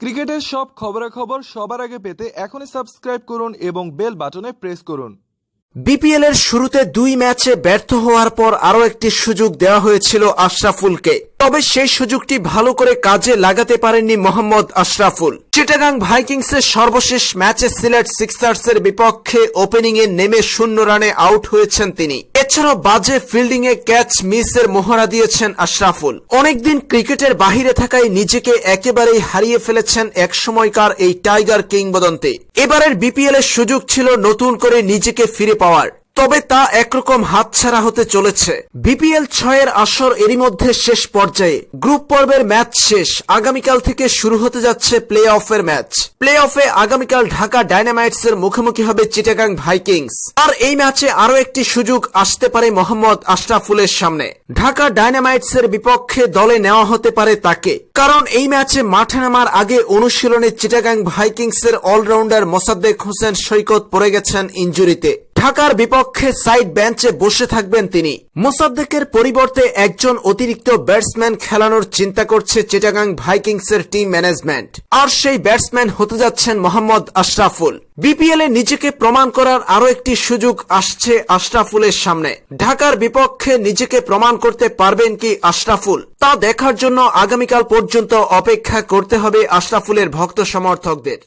ক্রিকেটের সব খবরাখবর সবার আগে পেতে এখনই সাবস্ক্রাইব করুন এবং বেল বাটনে প্রেস করুন। বিপিএল এর শুরুতে দুই ম্যাচে ব্যর্থ হওয়ার পর আরও একটি সুযোগ দেওয়া হয়েছিল আশরাফুলকে। তবে সেই সুযোগটি ভালো করে কাজে লাগাতে পারেননি মোহাম্মদ আশরাফুল। চিটাগাং ভাইকিংসের সর্বশেষ ম্যাচে সিলেট সিক্সার্সের বিপক্ষে ওপেনিং এ নেমে শূন্য রানে আউট হয়েছেন তিনি। এছাড়াও বাজে ফিল্ডিং এ ক্যাচ মিসের মোহরা দিয়েছেন আশরাফুল। অনেকদিন ক্রিকেটের বাহিরে থাকায় নিজেকে একেবারেই হারিয়ে ফেলেছেন এক সময়কার এই টাইগার কিংবদন্তি। এবারের বিপিএল এর সুযোগ ছিল নতুন করে নিজেকে ফিরে পাওয়ার। তবে তা একরকম হাতছাড়া হতে চলেছে। বিপিএল ছয়ের আসর এরই মধ্যে শেষ পর্যায়ে। গ্রুপ পর্বের ম্যাচ শেষ। আগামীকাল থেকে শুরু হতে যাচ্ছে প্লে অফের ম্যাচ। প্লে অফে আগামীকাল ঢাকা ডায়নামাইটস এর মুখোমুখি হবে চিটাগাং ভাইকিংস। আর এই ম্যাচে আরও একটি সুযোগ আসতে পারে মোহাম্মদ আশরাফুলের সামনে। ঢাকা ডায়নামাইটস এর বিপক্ষে দলে নেওয়া হতে পারে তাকে। কারণ এই ম্যাচে মাঠে নামার আগে অনুশীলনে চিটাগাং ভাইকিংস এর অলরাউন্ডার মোসাদ্দেক হোসেন সৈকত পড়ে গেছেন ইঞ্জুরিতে। ঢাকার বিপক্ষে সাইড বেঞ্চে বসে থাকবেন তিনি। মোসাদ্দেকের পরিবর্তে একজন অতিরিক্ত ব্যাটসম্যান খেলানোর চিন্তা করছে চিটাগাং ভাইকিংসের টিম ম্যানেজমেন্ট। আর সেই ব্যাটসম্যান হতে যাচ্ছেন মোহাম্মদ আশরাফুল। বিপিএল এ নিজেকে প্রমাণ করার আরও একটি সুযোগ আসছে আশরাফুলের সামনে। ঢাকার বিপক্ষে নিজেকে প্রমাণ করতে পারবেন কি আশরাফুল? তা দেখার জন্য আগামীকাল পর্যন্ত অপেক্ষা করতে হবে আশরাফুলের ভক্ত সমর্থকদের।